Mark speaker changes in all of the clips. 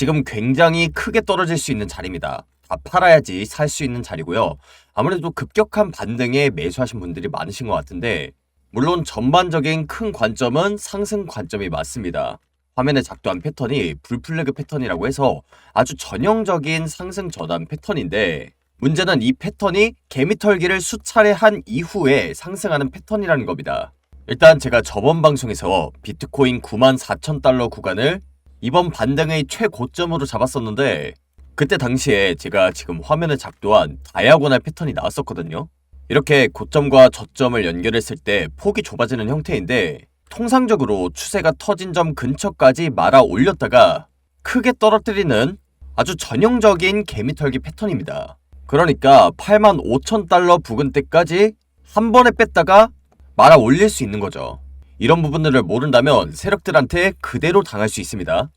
Speaker 1: 지금 굉장히 크게 떨어질 수 있는 자리입니다. 다 팔아야지 살 수 있는 자리고요. 아무래도 급격한 반등에 매수하신 분들이 많으신 것 같은데 물론 전반적인 큰 관점은 상승 관점이 맞습니다. 화면에 작동한 패턴이 불플래그 패턴이라고 해서 아주 전형적인 상승 전환 패턴인데 문제는 이 패턴이 개미털기를 수차례 한 이후에 상승하는 패턴이라는 겁니다. 일단 제가 저번 방송에서 비트코인 9만 4천 달러 구간을 이번 반등의 최고점으로 잡았었는데 그때 당시에 제가 지금 화면에 작동한 다이아고날 패턴이 나왔었거든요. 이렇게 고점과 저점을 연결했을 때 폭이 좁아지는 형태인데 통상적으로 추세가 터진 점 근처까지 말아 올렸다가 크게 떨어뜨리는 아주 전형적인 개미털기 패턴입니다. 그러니까 8만 5천 달러 부근 때까지 한 번에 뺐다가 말아 올릴 수 있는 거죠. 이런 부분들을 모른다면 세력들한테 그대로 당할 수 있습니다.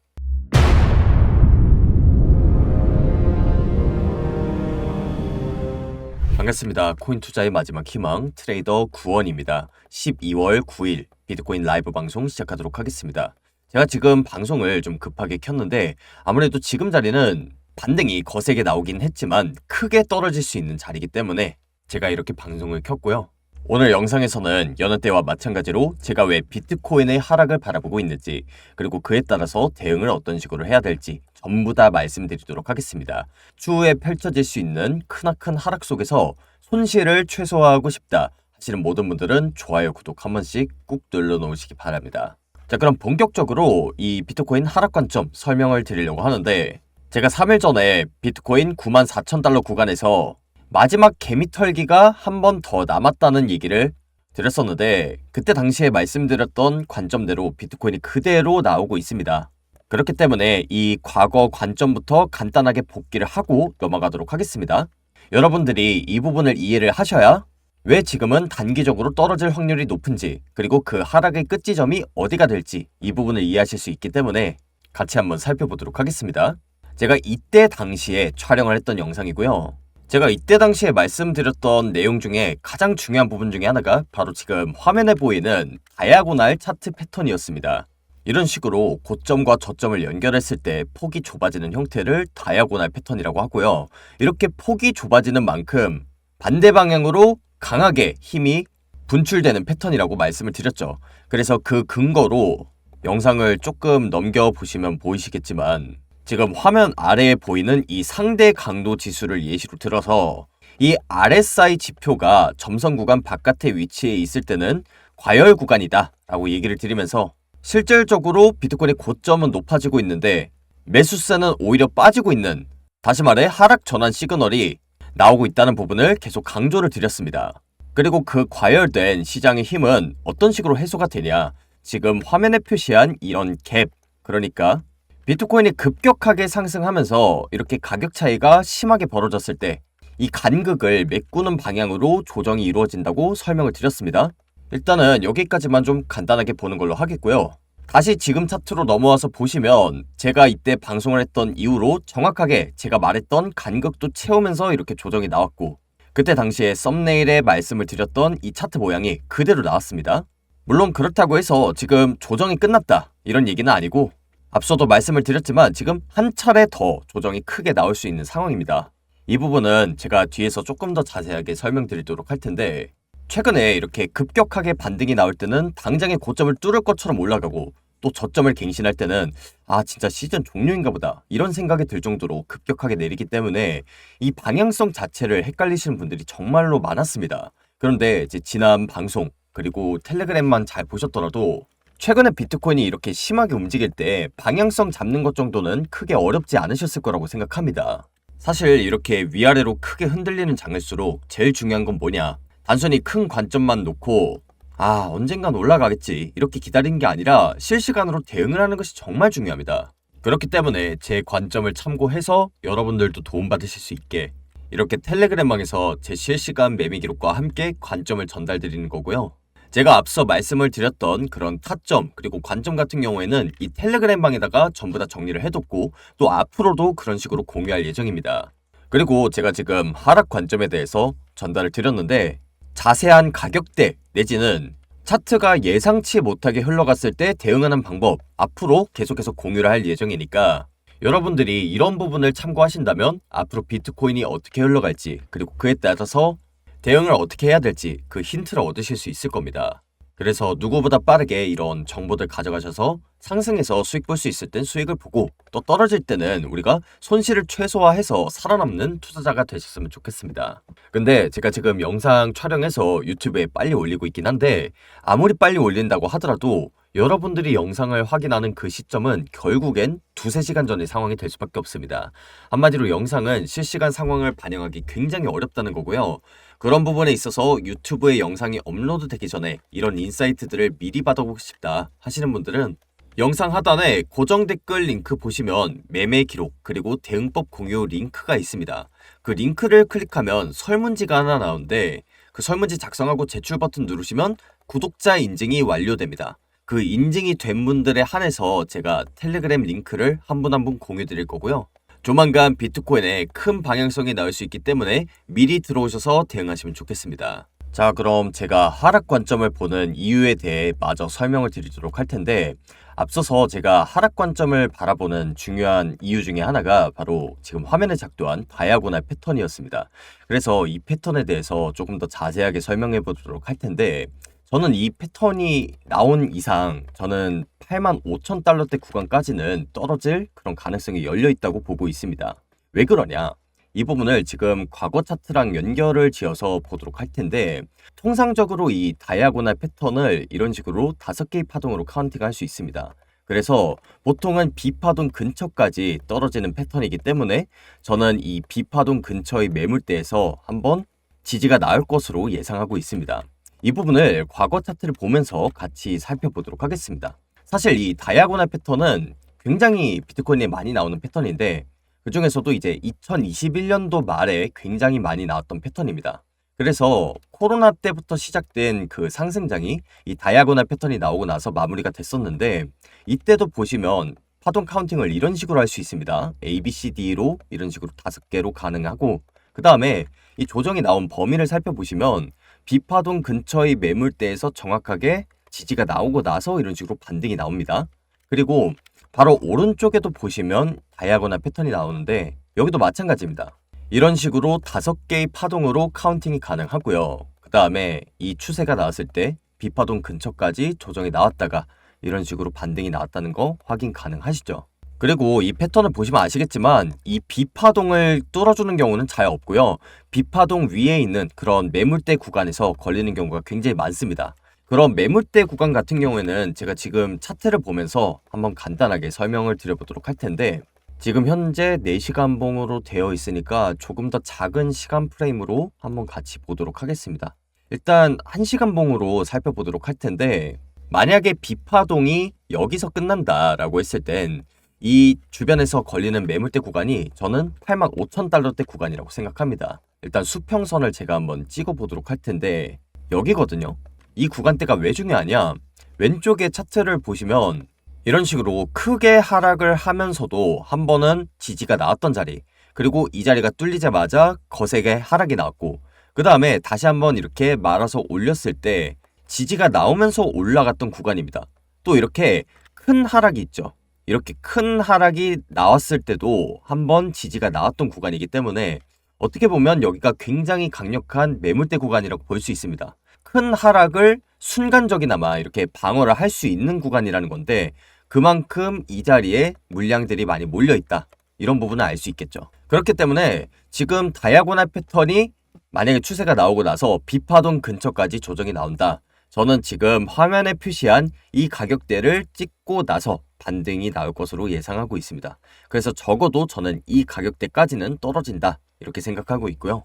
Speaker 1: 반갑습니다. 코인 투자의 마지막 희망 트레이더 구원입니다. 12월 9일 비트코인 라이브 방송 시작하도록 하겠습니다. 제가 지금 방송을 좀 급하게 켰는데 아무래도 지금 자리는 반등이 거세게 나오긴 했지만 크게 떨어질 수 있는 자리이기 때문에 제가 이렇게 방송을 켰고요. 오늘 영상에서는 여느 때와 마찬가지로 제가 왜 비트코인의 하락을 바라보고 있는지 그리고 그에 따라서 대응을 어떤 식으로 해야 될지 전부 다 말씀드리도록 하겠습니다. 추후에 펼쳐질 수 있는 크나큰 하락 속에서 손실을 최소화하고 싶다 하시는 모든 분들은 좋아요, 구독 한 번씩 꾹 눌러 놓으시기 바랍니다. 자 그럼 본격적으로 이 비트코인 하락 관점 설명을 드리려고 하는데 제가 3일 전에 비트코인 9만 4천 달러 구간에서 마지막 개미털기가 한 번 더 남았다는 얘기를 드렸었는데 그때 당시에 말씀드렸던 관점대로 비트코인이 그대로 나오고 있습니다. 그렇기 때문에 이 과거 관점부터 간단하게 복기를 하고 넘어가도록 하겠습니다. 여러분들이 이 부분을 이해를 하셔야 왜 지금은 단기적으로 떨어질 확률이 높은지 그리고 그 하락의 끝지점이 어디가 될지 이 부분을 이해하실 수 있기 때문에 같이 한번 살펴보도록 하겠습니다. 제가 이때 당시에 촬영을 했던 영상이고요. 제가 이때 당시에 말씀드렸던 내용 중에 가장 중요한 부분 중에 하나가 바로 지금 화면에 보이는 다이아고날 차트 패턴이었습니다. 이런 식으로 고점과 저점을 연결했을 때 폭이 좁아지는 형태를 다이아고날 패턴이라고 하고요. 이렇게 폭이 좁아지는 만큼 반대 방향으로 강하게 힘이 분출되는 패턴이라고 말씀을 드렸죠. 그래서 그 근거로 영상을 조금 넘겨보시면 보이시겠지만 지금 화면 아래에 보이는 이 상대 강도 지수를 예시로 들어서 이 RSI 지표가 점선 구간 바깥에 위치해 있을 때는 과열 구간이다 라고 얘기를 드리면서 실질적으로 비트코인의 고점은 높아지고 있는데 매수세는 오히려 빠지고 있는 다시 말해 하락 전환 시그널이 나오고 있다는 부분을 계속 강조를 드렸습니다. 그리고 그 과열된 시장의 힘은 어떤 식으로 해소가 되냐 지금 화면에 표시한 이런 갭 그러니까 비트코인이 급격하게 상승하면서 이렇게 가격 차이가 심하게 벌어졌을 때 이 간극을 메꾸는 방향으로 조정이 이루어진다고 설명을 드렸습니다. 일단은 여기까지만 좀 간단하게 보는 걸로 하겠고요. 다시 지금 차트로 넘어와서 보시면 제가 이때 방송을 했던 이후로 정확하게 제가 말했던 간극도 채우면서 이렇게 조정이 나왔고 그때 당시에 썸네일에 말씀을 드렸던 이 차트 모양이 그대로 나왔습니다. 물론 그렇다고 해서 지금 조정이 끝났다 이런 얘기는 아니고 앞서도 말씀을 드렸지만 지금 한 차례 더 조정이 크게 나올 수 있는 상황입니다. 이 부분은 제가 뒤에서 조금 더 자세하게 설명드리도록 할 텐데 최근에 이렇게 급격하게 반등이 나올 때는 당장의 고점을 뚫을 것처럼 올라가고 또 저점을 갱신할 때는 아 진짜 시즌 종료인가 보다 이런 생각이 들 정도로 급격하게 내리기 때문에 이 방향성 자체를 헷갈리시는 분들이 정말로 많았습니다. 그런데 이제 지난 방송 그리고 텔레그램만 잘 보셨더라도 최근에 비트코인이 이렇게 심하게 움직일 때 방향성 잡는 것 정도는 크게 어렵지 않으셨을 거라고 생각합니다. 사실 이렇게 위아래로 크게 흔들리는 장일수록 제일 중요한 건 뭐냐? 단순히 큰 관점만 놓고 아 언젠간 올라가겠지 이렇게 기다리는 게 아니라 실시간으로 대응을 하는 것이 정말 중요합니다. 그렇기 때문에 제 관점을 참고해서 여러분들도 도움받으실 수 있게 이렇게 텔레그램방에서 제 실시간 매매 기록과 함께 관점을 전달드리는 거고요. 제가 앞서 말씀을 드렸던 그런 타점 그리고 관점 같은 경우에는 이 텔레그램 방에다가 전부 다 정리를 해뒀고 또 앞으로도 그런 식으로 공유할 예정입니다. 그리고 제가 지금 하락 관점에 대해서 전달을 드렸는데 자세한 가격대 내지는 차트가 예상치 못하게 흘러갔을 때 대응하는 방법 앞으로 계속해서 공유를 할 예정이니까 여러분들이 이런 부분을 참고하신다면 앞으로 비트코인이 어떻게 흘러갈지 그리고 그에 따라서 대응을 어떻게 해야 될지 그 힌트를 얻으실 수 있을 겁니다. 그래서 누구보다 빠르게 이런 정보들 가져가셔서 상승해서 수익 볼 수 있을 땐 수익을 보고 또 떨어질 때는 우리가 손실을 최소화해서 살아남는 투자자가 되셨으면 좋겠습니다. 근데 제가 지금 영상 촬영해서 유튜브에 빨리 올리고 있긴 한데 아무리 빨리 올린다고 하더라도 여러분들이 영상을 확인하는 그 시점은 결국엔 두세 시간 전의 상황이 될 수밖에 없습니다. 한마디로 영상은 실시간 상황을 반영하기 굉장히 어렵다는 거고요. 그런 부분에 있어서 유튜브에 영상이 업로드 되기 전에 이런 인사이트들을 미리 받아보고 싶다 하시는 분들은 영상 하단에 고정 댓글 링크 보시면 매매 기록 그리고 대응법 공유 링크가 있습니다. 그 링크를 클릭하면 설문지가 하나 나오는데 그 설문지 작성하고 제출 버튼 누르시면 구독자 인증이 완료됩니다. 그 인증이 된 분들에 한해서 제가 텔레그램 링크를 한 분 한 분 공유 드릴 거고요. 조만간 비트코인에 큰 방향성이 나올 수 있기 때문에 미리 들어오셔서 대응하시면 좋겠습니다. 자, 그럼 제가 하락 관점을 보는 이유에 대해 마저 설명을 드리도록 할 텐데, 앞서서 제가 하락 관점을 바라보는 중요한 이유 중에 하나가 바로 지금 화면에 작동한 다이아고날 패턴이었습니다. 그래서 이 패턴에 대해서 조금 더 자세하게 설명해 보도록 할 텐데, 저는 이 패턴이 나온 이상 저는 8만 5천 달러대 구간까지는 떨어질 그런 가능성이 열려 있다고 보고 있습니다. 왜 그러냐? 이 부분을 지금 과거 차트랑 연결을 지어서 보도록 할 텐데 통상적으로 이 다이아고날 패턴을 이런 식으로 다섯 개의 파동으로 카운팅할 수 있습니다. 그래서 보통은 B파동 근처까지 떨어지는 패턴이기 때문에 저는 이 B파동 근처의 매물대에서 한번 지지가 나올 것으로 예상하고 있습니다. 이 부분을 과거 차트를 보면서 같이 살펴보도록 하겠습니다. 사실 이 다이아고날 패턴은 굉장히 비트코인에 많이 나오는 패턴인데 그 중에서도 이제 2021년도 말에 굉장히 많이 나왔던 패턴입니다. 그래서 코로나 때부터 시작된 그 상승장이 이 다이아고날 패턴이 나오고 나서 마무리가 됐었는데 이때도 보시면 파동 카운팅을 이런 식으로 할 수 있습니다. A, B, C, D로 이런 식으로 다섯 개로 가능하고 그 다음에 이 조정이 나온 범위를 살펴보시면 비파동 근처의 매물대에서 정확하게 지지가 나오고 나서 이런 식으로 반등이 나옵니다. 그리고 바로 오른쪽에도 보시면 다이아고나 패턴이 나오는데 여기도 마찬가지입니다. 이런 식으로 다섯 개의 파동으로 카운팅이 가능하고요. 그 다음에 이 추세가 나왔을 때 비파동 근처까지 조정이 나왔다가 이런 식으로 반등이 나왔다는 거 확인 가능하시죠? 그리고 이 패턴을 보시면 아시겠지만 이 비파동을 뚫어주는 경우는 잘 없고요. 비파동 위에 있는 그런 매물대 구간에서 걸리는 경우가 굉장히 많습니다. 그런 매물대 구간 같은 경우에는 제가 지금 차트를 보면서 한번 간단하게 설명을 드려보도록 할 텐데 지금 현재 4시간 봉으로 되어 있으니까 조금 더 작은 시간 프레임으로 한번 같이 보도록 하겠습니다. 일단 1시간 봉으로 살펴보도록 할 텐데 만약에 비파동이 여기서 끝난다라고 했을 땐 이 주변에서 걸리는 매물대 구간이 저는 8만 5천 달러대 구간이라고 생각합니다. 일단 수평선을 제가 한번 찍어 보도록 할 텐데 여기거든요. 이 구간대가 왜 중요하냐? 왼쪽에 차트를 보시면 이런 식으로 크게 하락을 하면서도 한 번은 지지가 나왔던 자리 그리고 이 자리가 뚫리자마자 거세게 하락이 나왔고 그 다음에 다시 한번 이렇게 말아서 올렸을 때 지지가 나오면서 올라갔던 구간입니다. 또 이렇게 큰 하락이 있죠. 이렇게 큰 하락이 나왔을 때도 한번 지지가 나왔던 구간이기 때문에 어떻게 보면 여기가 굉장히 강력한 매물대 구간이라고 볼 수 있습니다. 큰 하락을 순간적이나마 이렇게 방어를 할 수 있는 구간이라는 건데 그만큼 이 자리에 물량들이 많이 몰려 있다. 이런 부분을 알수 있겠죠. 그렇기 때문에 지금 다이아고날 패턴이 만약에 추세가 나오고 나서 비파동 근처까지 조정이 나온다. 저는 지금 화면에 표시한 이 가격대를 찍고 나서 반등이 나올 것으로 예상하고 있습니다. 그래서 적어도 저는 이 가격대까지는 떨어진다 이렇게 생각하고 있고요.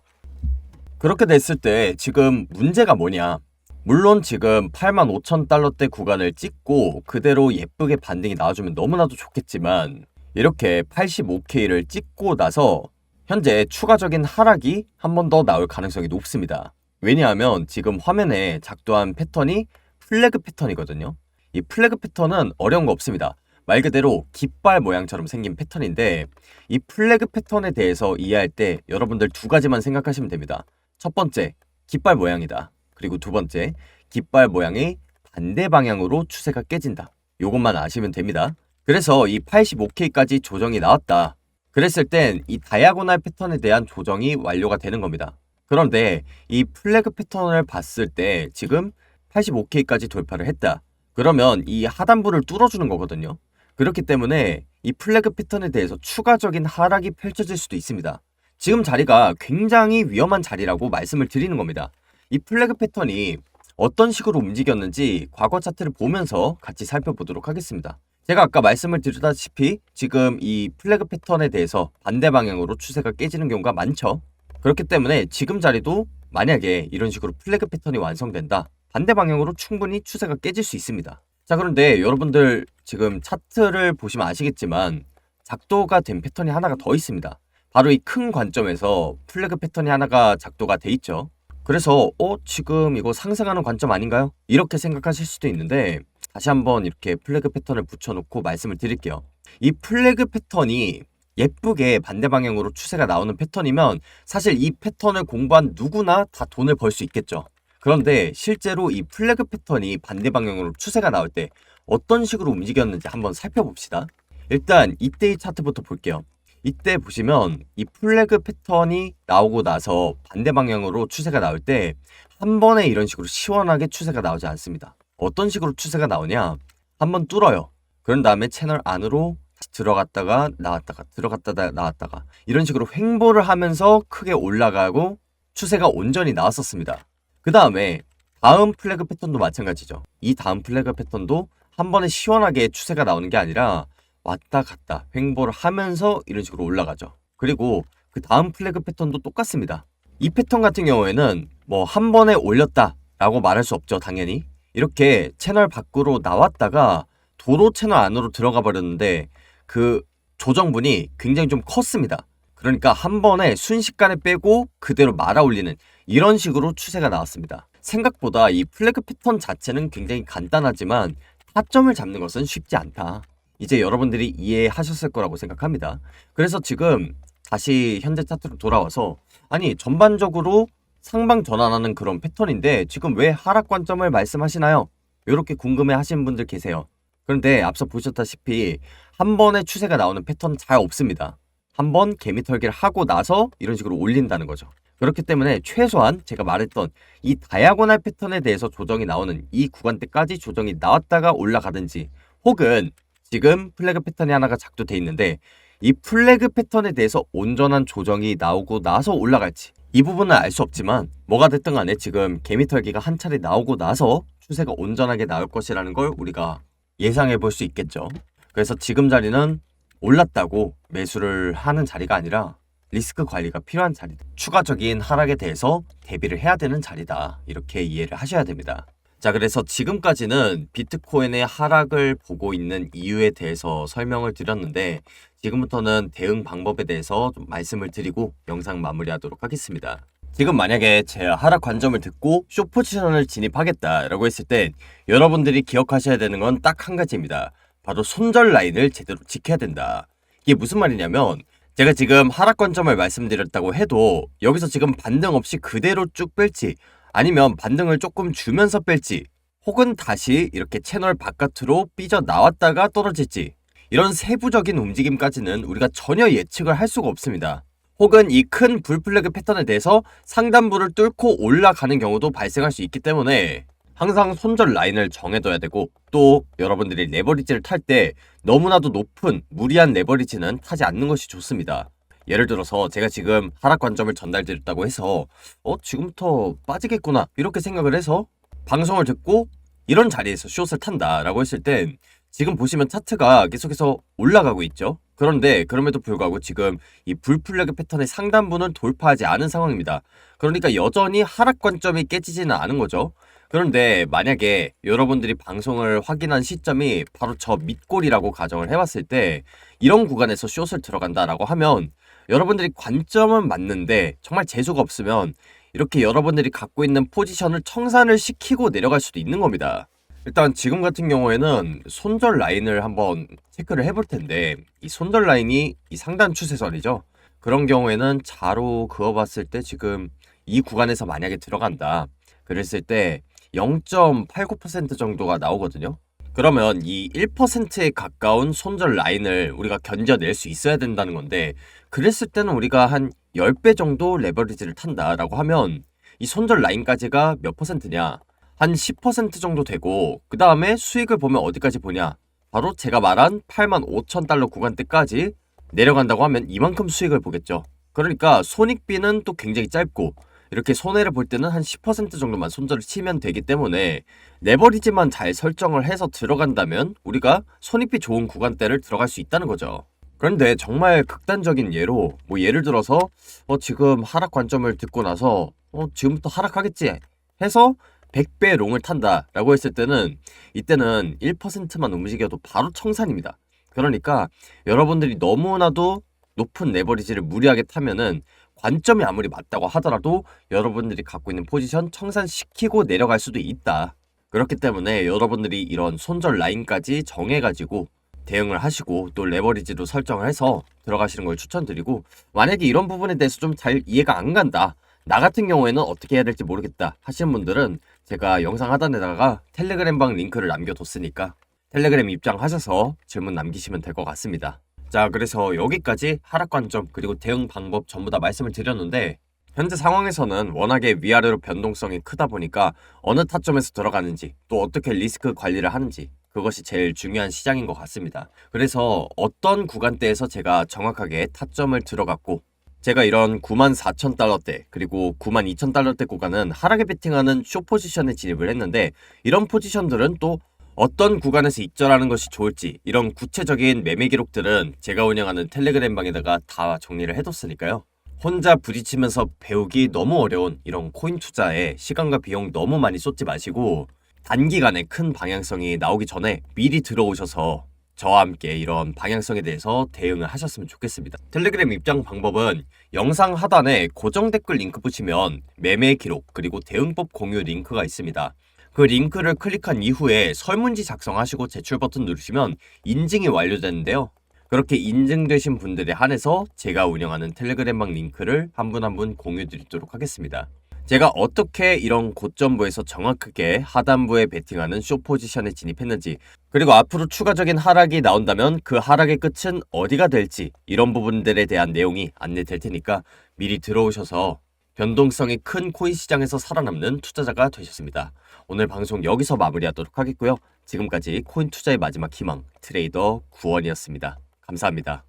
Speaker 1: 그렇게 됐을 때 지금 문제가 뭐냐? 물론 지금 8만 5천 달러대 구간을 찍고 그대로 예쁘게 반등이 나와주면 너무나도 좋겠지만 이렇게 85K를 찍고 나서 현재 추가적인 하락이 한 번 더 나올 가능성이 높습니다. 왜냐하면 지금 화면에 작동한 패턴이 플래그 패턴이거든요. 이 플래그 패턴은 어려운 거 없습니다. 말 그대로 깃발 모양처럼 생긴 패턴인데 이 플래그 패턴에 대해서 이해할 때 여러분들 두 가지만 생각하시면 됩니다. 첫 번째, 깃발 모양이다. 그리고 두 번째, 깃발 모양이 반대 방향으로 추세가 깨진다. 요것만 아시면 됩니다. 그래서 이 85K까지 조정이 나왔다. 그랬을 땐 이 다이아고날 패턴에 대한 조정이 완료가 되는 겁니다. 그런데 이 플래그 패턴을 봤을 때 지금 85K까지 돌파를 했다. 그러면 이 하단부를 뚫어주는 거거든요. 그렇기 때문에 이 플래그 패턴에 대해서 추가적인 하락이 펼쳐질 수도 있습니다. 지금 자리가 굉장히 위험한 자리라고 말씀을 드리는 겁니다. 이 플래그 패턴이 어떤 식으로 움직였는지 과거 차트를 보면서 같이 살펴보도록 하겠습니다. 제가 아까 말씀을 드렸다시피 지금 이 플래그 패턴에 대해서 반대 방향으로 추세가 깨지는 경우가 많죠. 그렇기 때문에 지금 자리도 만약에 이런 식으로 플래그 패턴이 완성된다. 반대 방향으로 충분히 추세가 깨질 수 있습니다. 자, 그런데 여러분들 지금 차트를 보시면 아시겠지만 작도가 된 패턴이 하나가 더 있습니다. 바로 이 큰 관점에서 플래그 패턴이 하나가 작도가 돼 있죠. 그래서 어 지금 이거 상승하는 관점 아닌가요? 이렇게 생각하실 수도 있는데 다시 한번 이렇게 플래그 패턴을 붙여놓고 말씀을 드릴게요. 이 플래그 패턴이 예쁘게 반대 방향으로 추세가 나오는 패턴이면 사실 이 패턴을 공부한 누구나 다 돈을 벌 수 있겠죠. 그런데 실제로 이 플래그 패턴이 반대 방향으로 추세가 나올 때 어떤 식으로 움직였는지 한번 살펴봅시다. 일단 이때의 차트부터 볼게요. 이때 보시면 이 플래그 패턴이 나오고 나서 반대 방향으로 추세가 나올 때 한 번에 이런 식으로 시원하게 추세가 나오지 않습니다. 어떤 식으로 추세가 나오냐? 한번 뚫어요. 그런 다음에 채널 안으로 들어갔다가 나왔다가 들어갔다가 나왔다가 이런 식으로 횡보를 하면서 크게 올라가고 추세가 온전히 나왔었습니다. 그 다음에 다음 플래그 패턴도 마찬가지죠. 이 다음 플래그 패턴도 한 번에 시원하게 추세가 나오는 게 아니라 왔다 갔다 횡보를 하면서 이런 식으로 올라가죠. 그리고 그 다음 플래그 패턴도 똑같습니다. 이 패턴 같은 경우에는 뭐 한 번에 올렸다 라고 말할 수 없죠, 당연히. 이렇게 채널 밖으로 나왔다가 도로 채널 안으로 들어가 버렸는데 그 조정분이 굉장히 좀 컸습니다. 그러니까 한 번에 순식간에 빼고 그대로 말아 올리는 이런 식으로 추세가 나왔습니다. 생각보다 이 플래그 패턴 자체는 굉장히 간단하지만 타점을 잡는 것은 쉽지 않다. 이제 여러분들이 이해하셨을 거라고 생각합니다. 그래서 지금 다시 현재 차트로 돌아와서 아니 전반적으로 상방 전환하는 그런 패턴인데 지금 왜 하락 관점을 말씀하시나요? 이렇게 궁금해 하시는 분들 계세요. 그런데 앞서 보셨다시피 한 번에 추세가 나오는 패턴 잘 없습니다. 한번 개미 털기를 하고 나서 이런 식으로 올린다는 거죠. 그렇기 때문에 최소한 제가 말했던 이 다이아고날 패턴에 대해서 조정이 나오는 이 구간대까지 조정이 나왔다가 올라가든지 혹은 지금 플래그 패턴이 하나가 작도돼 있는데 이 플래그 패턴에 대해서 온전한 조정이 나오고 나서 올라갈지 이 부분은 알 수 없지만 뭐가 됐든 간에 지금 개미털기가 한 차례 나오고 나서 추세가 온전하게 나올 것이라는 걸 우리가 예상해 볼 수 있겠죠. 그래서 지금 자리는 올랐다고 매수를 하는 자리가 아니라 리스크 관리가 필요한 자리다. 추가적인 하락에 대해서 대비를 해야 되는 자리다. 이렇게 이해를 하셔야 됩니다. 자, 그래서 지금까지는 비트코인의 하락을 보고 있는 이유에 대해서 설명을 드렸는데 지금부터는 대응 방법에 대해서 좀 말씀을 드리고 영상 마무리하도록 하겠습니다. 지금 만약에 제 하락 관점을 듣고 쇼 포지션을 진입하겠다라고 했을 땐 여러분들이 기억하셔야 되는 건 딱 한 가지입니다. 바로 손절 라인을 제대로 지켜야 된다. 이게 무슨 말이냐면 제가 지금 하락 관점을 말씀드렸다고 해도 여기서 지금 반등 없이 그대로 쭉 뺄지 아니면 반등을 조금 주면서 뺄지 혹은 다시 이렇게 채널 바깥으로 삐져 나왔다가 떨어질지 이런 세부적인 움직임까지는 우리가 전혀 예측을 할 수가 없습니다. 혹은 이 큰 불플래그 패턴에 대해서 상단부를 뚫고 올라가는 경우도 발생할 수 있기 때문에 항상 손절 라인을 정해둬야 되고 또 여러분들이 레버리지를 탈 때 너무나도 높은 무리한 레버리지는 타지 않는 것이 좋습니다. 예를 들어서 제가 지금 하락 관점을 전달드렸다고 해서 어 지금부터 빠지겠구나 이렇게 생각을 해서 방송을 듣고 이런 자리에서 숏을 탄다라고 했을 땐 지금 보시면 차트가 계속해서 올라가고 있죠. 그런데 그럼에도 불구하고 지금 이 불플래그 패턴의 상단부는 돌파하지 않은 상황입니다. 그러니까 여전히 하락 관점이 깨지지는 않은 거죠. 그런데 만약에 여러분들이 방송을 확인한 시점이 바로 저 밑골이라고 가정을 해봤을 때 이런 구간에서 숏을 들어간다라고 하면 여러분들이 관점은 맞는데 정말 재수가 없으면 이렇게 여러분들이 갖고 있는 포지션을 청산을 시키고 내려갈 수도 있는 겁니다. 일단 지금 같은 경우에는 손절 라인을 한번 체크를 해볼 텐데 이 손절 라인이 이 상단 추세선이죠. 그런 경우에는 자로 그어봤을 때 지금 이 구간에서 만약에 들어간다. 그랬을 때 0.89% 정도가 나오거든요. 그러면 이 1%에 가까운 손절 라인을 우리가 견뎌낼 수 있어야 된다는 건데 그랬을 때는 우리가 한 10배 정도 레버리지를 탄다라고 하면 이 손절 라인까지가 몇 퍼센트냐? 한 10% 정도 되고 그 다음에 수익을 보면 어디까지 보냐? 바로 제가 말한 8만 5천 달러 구간대까지 내려간다고 하면 이만큼 수익을 보겠죠. 그러니까 손익비는 또 굉장히 짧고 이렇게 손해를 볼 때는 한 10% 정도만 손절을 치면 되기 때문에 레버리지만 잘 설정을 해서 들어간다면 우리가 손익비 좋은 구간대를 들어갈 수 있다는 거죠. 그런데 정말 극단적인 예로 뭐 예를 들어서 어 지금 하락 관점을 듣고 나서 어 지금부터 하락하겠지 해서 100배 롱을 탄다라고 했을 때는 이때는 1%만 움직여도 바로 청산입니다. 그러니까 여러분들이 너무나도 높은 레버리지를 무리하게 타면은 관점이 아무리 맞다고 하더라도 여러분들이 갖고 있는 포지션 청산시키고 내려갈 수도 있다. 그렇기 때문에 여러분들이 이런 손절 라인까지 정해가지고 대응을 하시고 또 레버리지도 설정을 해서 들어가시는 걸 추천드리고 만약에 이런 부분에 대해서 좀 잘 이해가 안 간다. 나 같은 경우에는 어떻게 해야 될지 모르겠다 하시는 분들은 제가 영상 하단에다가 텔레그램방 링크를 남겨뒀으니까 텔레그램 입장하셔서 질문 남기시면 될 것 같습니다. 자, 그래서 여기까지 하락 관점 그리고 대응 방법 전부 다 말씀을 드렸는데 현재 상황에서는 워낙에 위아래로 변동성이 크다 보니까 어느 타점에서 들어가는지 또 어떻게 리스크 관리를 하는지 그것이 제일 중요한 시장인 것 같습니다. 그래서 어떤 구간대에서 제가 정확하게 타점을 들어갔고 제가 이런 9만 4천 달러대 그리고 9만 2천 달러대 구간은 하락에 베팅하는 쇼 포지션에 진입을 했는데 이런 포지션들은 또 어떤 구간에서 입절하는 것이 좋을지 이런 구체적인 매매 기록들은 제가 운영하는 텔레그램 방에다가 다 정리를 해뒀으니까요. 혼자 부딪히면서 배우기 너무 어려운 이런 코인 투자에 시간과 비용 너무 많이 쏟지 마시고 단기간에 큰 방향성이 나오기 전에 미리 들어오셔서 저와 함께 이런 방향성에 대해서 대응을 하셨으면 좋겠습니다. 텔레그램 입장 방법은 영상 하단에 고정 댓글 링크 보시면 매매 기록 그리고 대응법 공유 링크가 있습니다. 그 링크를 클릭한 이후에 설문지 작성하시고 제출 버튼 누르시면 인증이 완료되는데요. 그렇게 인증되신 분들에 한해서 제가 운영하는 텔레그램방 링크를 한 분 한 분 공유 드리도록 하겠습니다. 제가 어떻게 이런 고점부에서 정확하게 하단부에 베팅하는 쇼 포지션에 진입했는지 그리고 앞으로 추가적인 하락이 나온다면 그 하락의 끝은 어디가 될지 이런 부분들에 대한 내용이 안내될 테니까 미리 들어오셔서 변동성이 큰 코인 시장에서 살아남는 투자자가 되셨습니다. 오늘 방송 여기서 마무리하도록 하겠고요. 지금까지 코인 투자의 마지막 희망 트레이더 구원이었습니다. 감사합니다.